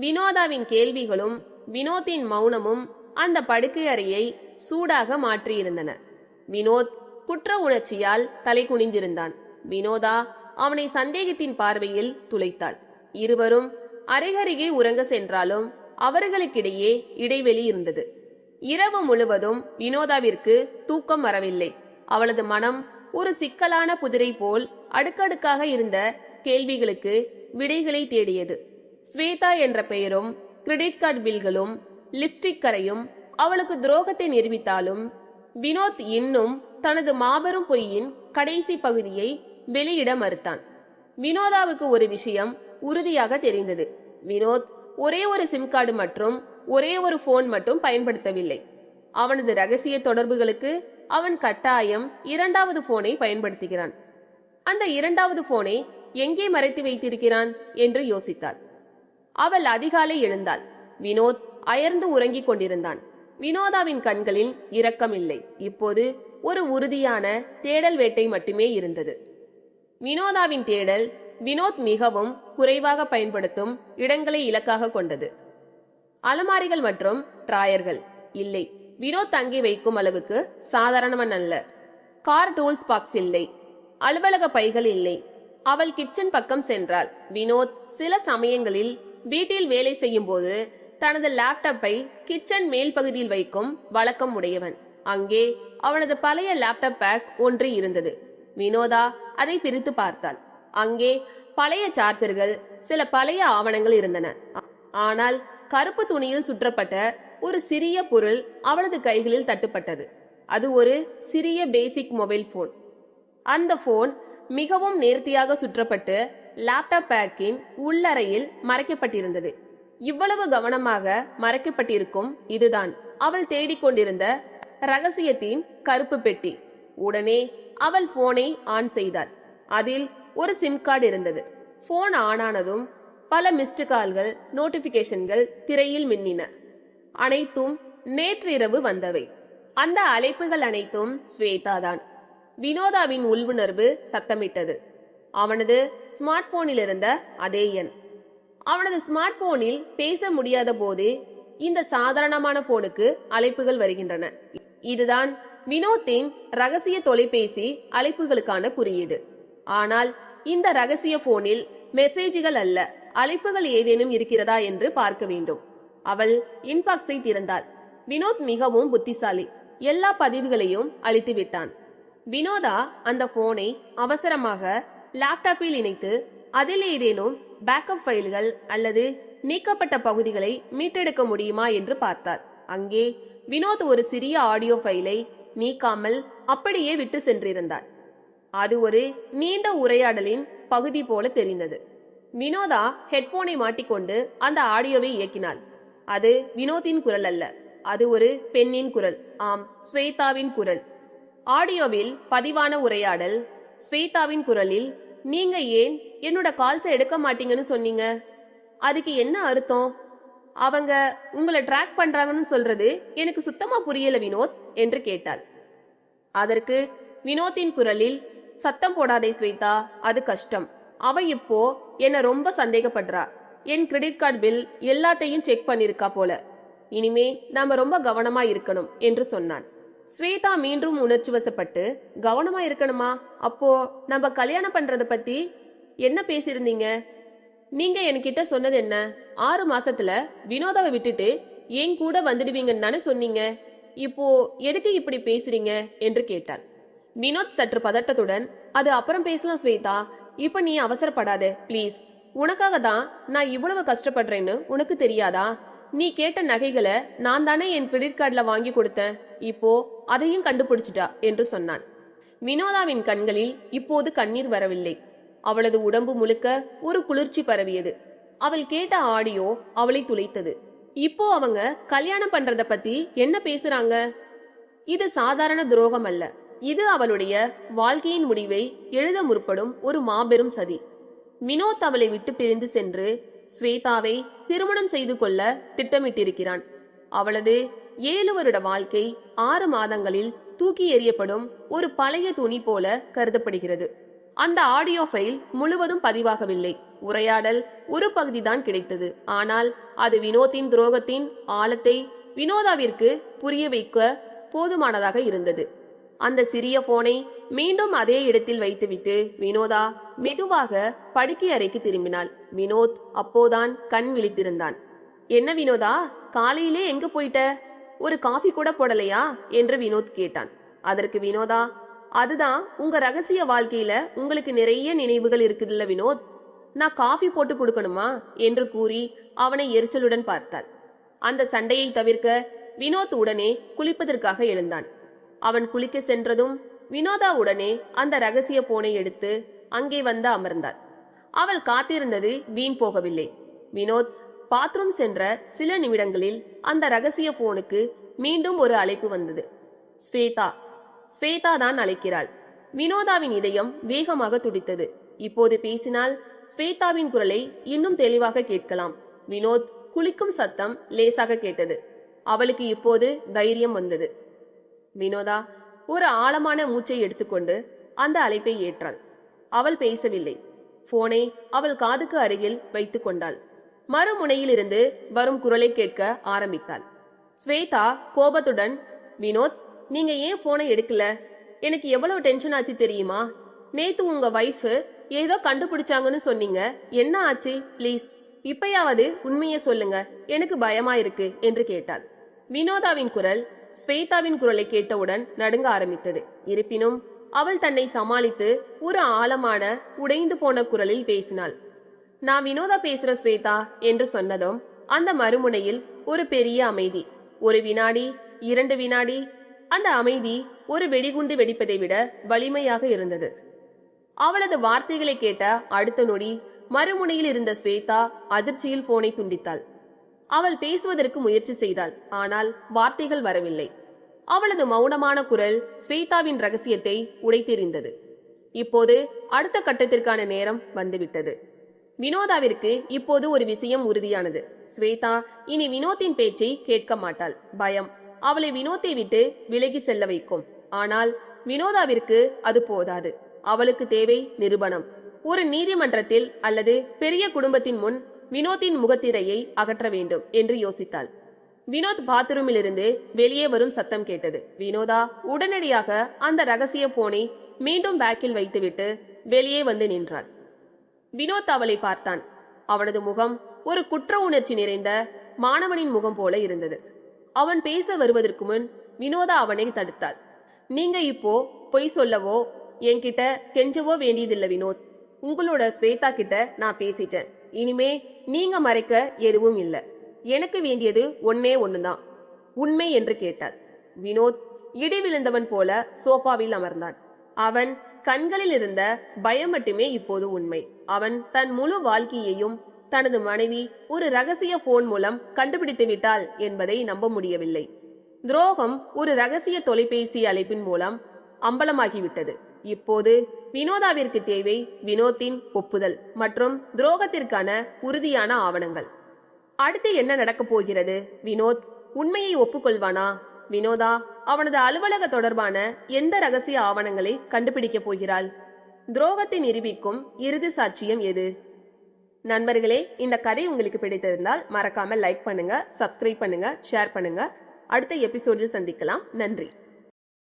வினோதாவின் கேள்விகளும் வினோத்தின் மௌனமும் அந்த படுக்கை அறையை சூடாக மாற்றியிருந்தன. வினோத் குற்ற உணர்ச்சியால் தலை குனிந்திருந்தான். வினோதா அவனை சந்தேகத்தின் பார்வையில் துளைத்தாள். இருவரும் அருகருகே உறங்க சென்றாலும் அவர்களுக்கிடையே இடைவெளி இருந்தது. இரவு முழுவதும் வினோதாவிற்கு தூக்கம் வரவில்லை. அவளது மனம் ஒரு சிக்கலான புதிரை போல் அடுக்கடுக்காக இருந்த கேள்விகளுக்கு விடைகளை தேடியது. ஸ்வேதா என்ற பெயரும் கிரெடிட் கார்டு பில்களும் லிப்ஸ்டிக் கரையும் அவளுக்கு துரோகத்தை நிரூபித்தாலும் வினோத் இன்னும் தனது மாபெரும் பொய்யின் கடைசி பகுதியை வெளியிட மறுத்தான். வினோதாவுக்கு ஒரு விஷயம் உறுதியாக தெரிந்தது. வினோத் ஒரே ஒரு சிம் கார்டு மற்றும் ஒரே ஒரு போன் மட்டும் பயன்படுத்தவில்லை. அவனது ரகசிய தொடர்புகளுக்கு அவன் கட்டாயம் இரண்டாவது போனை பயன்படுத்துகிறான். அந்த இரண்டாவது போனை எங்கே மறைத்து வைத்திருக்கிறான் என்று யோசித்தாள். அவள் அதிகாலை எழுந்தாள். வினோத் அயர்ந்து உறங்கிக் கொண்டிருந்தான். வினோதாவின் கண்களில் இரக்கமில்லை. இப்போது ஒரு உறுதியான தேடல் வேட்டை மட்டுமே இருந்தது. வினோதாவின் தேடல் வினோத் மிகவும் குறைவாக பயன்படுத்தும் இடங்களை இலக்காக கொண்டது. அலமாரிகள் மற்றும் டிராயர்கள் இல்லை. வினோத் தங்கி வைக்கும் அளவுக்கு சாதாரணவன் அல்ல. கார் டூல்ஸ் பாக்ஸ் இல்லை. அலுவலக பைகள் இல்லை. அவள் கிச்சன் பக்கம் சென்றாள். வினோத் சில சமயங்களில் வீட்டில் வேலை செய்யும் போது தனது லேப்டாப்பை கிச்சன் மேல் பகுதியில் வைக்கும் வழக்கம் உடையவன். அங்கே அவனது பழைய லேப்டாப் பேக் ஒன்று இருந்தது. வினோதா அதை பிரித்து பார்த்தாள். அங்கே பழைய சார்ஜர்கள் சில பழைய ஆவணங்கள் இருந்தன. ஆனால் கருப்பு துணியில் சுற்றப்பட்ட ஒரு சிறிய பொருள் அவளது கைகளில் தட்டுப்பட்டது. அது ஒரு சிறிய பேசிக் மொபைல் போன் அந்த போன் மிகவும் நேர்த்தியாக சுற்றப்பட்டு லேப்டாப் பேக்கின் உள்ளறையில் மறைக்கப்பட்டிருந்தது. இவ்வளவு கவனமாக மறைக்கப்பட்டிருக்கும் இதுதான் அவள் தேடிக்கொண்டிருந்த ரகசியத்தின் கருப்பு பெட்டி. உடனே அவள் போனை ஆன் செய்தாள். அதில் ஒரு சிம் கார்டு இருந்தது. போன் ஆனானதும் பல மிஸ்டு கால்கள் நோட்டிபிகேஷன்கள் திரையில் மின்னின. அனைத்தும் நேற்றிரவு வந்தவை. அந்த அழைப்புகள் அனைத்தும் ஸ்வேதா தான் வினோதாவின் உள்வுணர்வு சத்தமிட்டது. அவனது ஸ்மார்ட் போனில் இருந்த அதே எண். அவனது ஸ்மார்ட் போனில் பேச முடியாத போது இந்த சாதாரணமான போனுக்கு அழைப்புகள் வருகின்றன. இதுதான் வினோத்தின் ரகசிய தொலைபேசி அழைப்புகளுக்கான குறியீடு. ஆனால் இந்த ரகசிய போனில் மெசேஜ்கள் அல்ல அழைப்புகள் ஏதேனும் இருக்கிறதா என்று பார்க்க வேண்டும். அவள் இன்பாக்ஸை திறந்தாள். வினோத் மிகவும் புத்திசாலி. எல்லா பதிவுகளையும் அழித்து விட்டான் வினோதா அந்த போனை அவசரமாக லேப்டாப்பில் இணைத்து அதில் ஏதேனும் பேக்கப் ஃபைல்கள் அல்லது நீக்கப்பட்ட பகுதிகளை மீட்டெடுக்க முடியுமா என்று பார்த்தார். அங்கே வினோத் ஒரு சிறிய ஆடியோ ஃபைலை நீக்காமல் அப்படியே விட்டு சென்றிருந்தார். அது ஒரு நீண்ட உரையாடலின் பகுதி போல தெரிந்தது. வினோதா ஹெட்போனை மாட்டிக்கொண்டு அந்த ஆடியோவை இயக்கினாள். அது வினோத்தின் குரல் அல்ல. அது ஒரு பெண்ணின் குரல். ஆம் ஸ்வேதாவின் குரல். ஆடியோவில் பதிவான உரையாடல் ஸ்வேதாவின் குரலில் நீங்க ஏன் என்னோட கால்ஸை எடுக்க மாட்டீங்கன்னு சொன்னீங்க? அதுக்கு என்ன அர்த்தம்? அவங்க உங்களை ட்ராக் பண்றாங்கன்னு சொல்றது எனக்கு சுத்தமா புரியல வினோத் என்று கேட்டாள். அதற்கு வினோத்தின் குரலில் சத்தம் போடாதே ஸ்வேதா அது கஷ்டம். அவ இப்போ என்ன ரொம்ப சந்தேகப்படுறா. என் கிரெடிட் கார்டு பில் எல்லாத்தையும் செக் பண்ணிருக்கா போல. இனிமே நாம ரொம்ப கவனமா இருக்கணும் என்று சொன்னான். ஸ்வேதா மீண்டும் உணர்ச்சி வசப்பட்டு கவனமா இருக்கணுமா? அப்போ நம்ம கல்யாணம் பண்றத பத்தி என்ன பேசியிருந்தீங்க? நீங்க என்கிட்ட சொன்னது என்ன? ஆறு மாசத்துல வினோதாவை விட்டுட்டு என் கூட வந்துடுவீங்கன்னு தானே சொன்னீங்க. இப்போ எதுக்கு இப்படி பேசுறீங்க? என்று கேட்டார் வினோத் சற்று பதட்டத்துடன் அது அப்புறம் பேசலாம் ஸ்வேதா. இப்ப நீ அவசரப்படாத ப்ளீஸ். உனக்காக தான் நான் இவ்வளவு கஷ்டப்படுறேன்னு உனக்கு தெரியாதா? நீ கேட்ட நகைகளை நான் தானே என் கிரெடிட் கார்டில் வாங்கி கொடுத்தேன். இப்போ அதையும் கண்டுபிடிச்சிட்டா என்று சொன்னான். வினோதாவின் கண்களில் இப்போது கண்ணீர் வரவில்லை. அவளது உடம்பு முழுக்க ஒரு குளிர்ச்சி பரவியது. அவள் கேட்ட ஆடியோ அவளை துளைத்தது. இப்போ அவங்க கல்யாணம் பண்றத பத்தி என்ன பேசுறாங்க? இது சாதாரண துரோகம் அல்ல. இது அவளுடைய வாழ்க்கையின் முடிவை எழுத முற்படும் ஒரு மாபெரும் சதி. வினோத் அவளை விட்டு பிரிந்து சென்று ஸ்வேதாவை திருமணம் செய்து கொள்ள திட்டமிட்டிருக்கிறான். அவளது ஏழு வருட வாழ்க்கை ஆறு மாதங்களில் தூக்கி எறியப்படும் ஒரு பழைய துணி போல கருதப்படுகிறது. அந்த ஆடியோ ஃபைல் முழுவதும் பதிவாகவில்லை. உரையாடல் ஒரு பகுதிதான் கிடைத்தது. ஆனால் அது வினோத்தின் துரோகத்தின் ஆழத்தை வினோதாவிற்கு புரிய வைக்க போதுமானதாக இருந்தது. அந்த சிறிய போனை மீண்டும் அதே இடத்தில் வைத்துவிட்டு வினோதா மெதுவாக படுக்கை அறைக்கு திரும்பினாள். வினோத் அப்போதான் கண் விழித்திருந்தான். என்ன வினோதா காலையிலே எங்க போயிட்ட? ஒரு காஃபி கூட போடலையா? என்று வினோத் கேட்டான். அதற்கு வினோதா அதுதான் உங்க ரகசிய வாழ்க்கையில உங்களுக்கு நிறைய நினைவுகள் இருக்குதுல்ல வினோத்? நான் காஃபி போட்டு கொடுக்கணுமா? என்று கூறி அவனை எரிச்சலுடன் பார்த்தாள். அந்த சண்டையை தவிர்க்க வினோத் உடனே குளிப்பதற்காக எழுந்தான். அவன் குளிக்க சென்றதும் வினோதா உடனே அந்த ரகசிய போனை எடுத்து அங்கே வந்து அமர்ந்தாள். அவள் காத்திருந்தது வீண் போகவில்லை. வினோத் பாத்ரூம் சென்ற சில நிமிடங்களில் அந்த ரகசிய போனுக்கு மீண்டும் ஒரு அழைப்பு வந்தது. ஸ்வேதா. ஸ்வேதா தான் அழைக்கிறாள். வினோதாவின் இதயம் வேகமாக துடித்தது. இப்போது பேசினால் ஸ்வேதாவின் குரலை இன்னும் தெளிவாக கேட்கலாம். வினோத் குளிக்கும் சத்தம் லேசாக கேட்டது. அவளுக்கு இப்போது தைரியம் வந்தது. வினோதா ஒரு ஆழமான மூச்சை எடுத்துக்கொண்டு அந்த அழைப்பை ஏற்றாள். அவள் பேசவில்லை. போனை அவள் காதுக்கு அருகில் வைத்துக் கொண்டாள். மறுமுனையிலிருந்து வரும் குரலை கேட்க ஆரம்பித்தாள். ஸ்வேதா கோபத்துடன் வினோத் நீங்க ஏன் போனை எடுக்கல? எனக்கு எவ்வளவு டென்ஷன் ஆச்சு தெரியுமா? நேத்து உங்க வைஃப் ஏதோ கண்டுபிடிச்சாங்கன்னு சொன்னீங்க. என்ன ஆச்சு? ப்ளீஸ் இப்பயாவது உண்மையை சொல்லுங்க. எனக்கு பயமா இருக்கு என்று கேட்டாள். வினோதாவின் குரல் ஸ்வேதாவின் குரலை கேட்டவுடன் நடுங்க ஆரம்பித்தது. இருப்பினும் அவள் தன்னை சமாளித்து ஒரு ஆழமான உடைந்து போன குரலில் பேசினாள். நான் வினோதா பேசுற ஸ்வேதா என்று சொன்னதும் அந்த மறுமுனையில் ஒரு பெரிய அமைதி. ஒரு வினாடி இரண்டு வினாடி அந்த அமைதி ஒரு வெடிகுண்டு வெடிப்பதை விட வலிமையாக இருந்தது. அவளது வார்த்தைகளை கேட்ட அடுத்த நொடி மறுமுனையில் இருந்த ஸ்வேதா அதிர்ச்சியில் போனை துண்டித்தாள். அவள் பேசுவதற்கு முயற்சி செய்தாள் ஆனால் வார்த்தைகள் வரவில்லை. அவளது மௌனமான குரல் ஸ்வேதாவின் ரகசியத்தை உடைத்தெறிந்தது. இப்போது அடுத்த கட்டத்திற்கான நேரம் வந்துவிட்டது. வினோதாவிற்கு இப்போது ஒரு விஷயம் உறுதியானது. ஸ்வேதா இனி வினோத்தின் பேச்சை கேட்க மாட்டாள். பயம். அவளை வினோத்தை விட்டு விலகி செல்ல வைக்கும். ஆனால் வினோதாவிற்கு அது போதாது. அவளுக்கு தேவை நிரூபணம். ஒரு நீதிமன்றத்தில் அல்லது பெரிய குடும்பத்தின் முன் வினோத்தின் முகத்திரையை அகற்ற வேண்டும் என்று யோசித்தாள். வினோத் பாத்ரூமிலிருந்து வெளியே வரும் சத்தம் கேட்டது. வினோதா உடனடியாக அந்த ரகசிய போனை மீண்டும் பேக்கில் வைத்துவிட்டு வெளியே வந்து நின்றாள். வினோத் அவளை பார்த்தான். அவனது முகம் ஒரு குற்ற உணர்ச்சி நிறைந்த மாணவனின் முகம் போல இருந்தது. அவன் பேச வருவதற்கு முன் வினோதா அவனை தடுத்தாள். நீங்க இப்போ பொய் சொல்லவோ என்கிட்ட கெஞ்சவோ வேண்டியதில்லை வினோத். உங்களோட ஸ்வேதா கிட்ட நான் பேசிட்டேன். இனிமே நீங்க மறைக்க எதுவும் இல்லை. எனக்கு வேண்டியது ஒன்னே ஒண்ணுதான். உண்மை என்று கேட்டாள். வினோத் இடி விழுந்தவன் போல சோஃபாவில் அமர்ந்தான். அவன் கண்களில் இருந்த பயம் மட்டுமே இப்போது உண்மை. அவன் தன் முழு வாழ்க்கையையும் தனது மனைவி ஒரு ரகசிய போன் மூலம் கண்டுபிடித்து விட்டாள் என்பதை நம்ப முடியவில்லை. துரோகம் ஒரு ரகசிய தொலைபேசி அழைப்பின் மூலம் அம்பலமாகிவிட்டது. இப்போது வினோதாவிற்கு தேவை வினோத்தின் ஒப்புதல் மற்றும் துரோகத்திற்கான உறுதியான ஆவணங்கள். அடுத்து என்ன நடக்கப் போகிறது? வினோத் உண்மையை ஒப்புக்கொள்வானா? வினோதா அவனது அலுவலக தொடர்பான எந்த ரகசிய ஆவணங்களை கண்டுபிடிக்கப் போகிறாள்? துரோகத்தை நிரூபிக்கும் இறுதி சாட்சியம் எது? நண்பர்களே இந்த கதை உங்களுக்கு பிடித்திருந்தால் மறக்காம லைக் பண்ணுங்க சப்ஸ்கிரைப் பண்ணுங்க ஷேர் பண்ணுங்க. அடுத்த எபிசோடில் சந்திக்கலாம். நன்றி.